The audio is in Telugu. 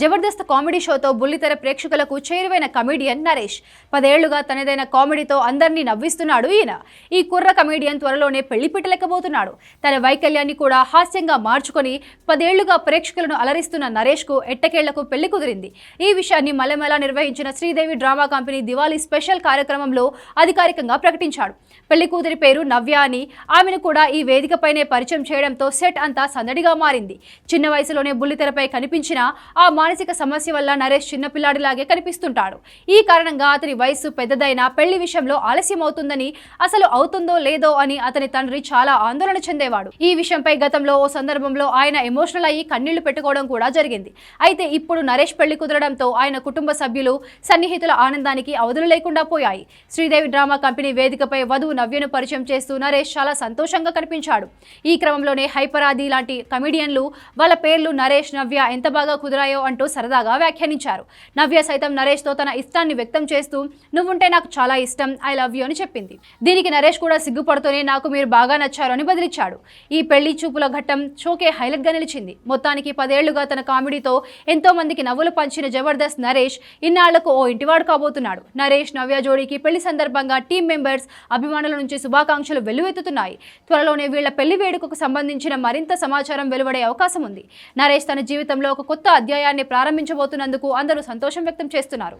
జబర్దస్త్ కామెడీ షోతో బుల్లితెర ప్రేక్షకులకు చేరువైన కమెడియన్ నరేష్. పదేళ్ళుగా తనదైన కామెడీతో అందరినీ నవ్విస్తున్నాడు ఈయన. ఈ కుర్ర కమెడియన్ త్వరలోనే పెళ్ళి పెట్టలేకపోతున్నాడు తన వైకల్యాన్ని కూడా హాస్యంగా మార్చుకొని పదేళ్ళుగా ప్రేక్షకులను అలరిస్తున్న నరేష్కు ఎట్టకేళ్ళకు పెళ్ళి కుదిరింది. ఈ విషయాన్ని మల్లెమల నిర్వహించిన Sridevi drama company Diwali special కార్యక్రమంలో అధికారికంగా ప్రకటించాడు. పెళ్ళి కూతురి పేరు నవ్య అని ఆమెను కూడా ఈ వేదికపైనే పరిచయం చేయడంతో సెట్ అంతా సందడిగా మారింది. చిన్న వయసులోనే బుల్లితెరపై కనిపించిన ఆ మానసిక సమస్య వల్ల నరేష్ చిన్నపిల్లాడిలాగే కనిపిస్తుంటాడు. ఈ కారణంగా అతని వయసు పెద్దదైనా పెళ్ళి విషయంలో ఆలస్యం అవుతుందని అసలు అవుతుందో లేదో అని అతని తండ్రి చాలా ఆందోళన చెందేవాడు. ఈ విషయంపై గతంలో ఓ సందర్భంలో ఆయన ఎమోషనల్ అయ్యి కన్నీళ్ళు పెట్టుకోవడం కూడా జరిగింది. అయితే ఇప్పుడు నరేష్ పెళ్ళి కుదరడంతో ఆయన కుటుంబ సభ్యులు సన్నిహితుల ఆనందానికి అవధులు లేకుండా పోయాయి. శ్రీదేవి డ్రామా కంపెనీ వేదికపై వధువు నవ్యను పరిచయం చేస్తూ నరేష్ చాలా సంతోషంగా కనిపించాడు. ఈ క్రమంలోనే హైపరాది లాంటి కమిడియన్లు వాళ్ళ పేర్లు నరేష్ నవ్య ఎంత బాగా కుదిరాయో అంటూ సరదాగా వ్యాఖ్యానించారు. నవ్య సైతం నరేష్తో తన ఇష్టాన్ని వ్యక్తం చేస్తూ నువ్వుంటే నాకు చాలా ఇష్టం ఐ లవ్ యూ అని చెప్పింది. దీనికి నరేష్ కూడా సిగ్గుపడుతూనే నాకు మీరు బాగా నచ్చారు అని బదిలిచ్చాడు. ఈ పెళ్ళి చూపుల ఘట్టం షోకే హైలైట్గా నిలిచింది. మొత్తానికి పదేళ్ళుగా తన కామెడీతో ఎంతో మందికి నవ్వులు పంచిన జబర్దస్త్ నరేష్ ఇన్నాళ్ళకు ఓ ఇంటివాడు కాబోతున్నాడు. నరేష్ నవ్య జోడీకి పెళ్ళి సందర్భంగా టీం మెంబర్స్ అభిమానుల నుంచి శుభాకాంక్షలు వెల్లువెత్తుతున్నాయి. త్వరలోనే వీళ్ళ పెళ్ళి వేడుకకు సంబంధించిన మరింత సమాచారం వెలువడే అవకాశం ఉంది. నరేష్ తన జీవితంలో ఒక కొత్త అధ్యాయాన్ని ప్రారంభించబోతున్నందుకు అందరూ సంతోషం వ్యక్తం చేస్తున్నారు.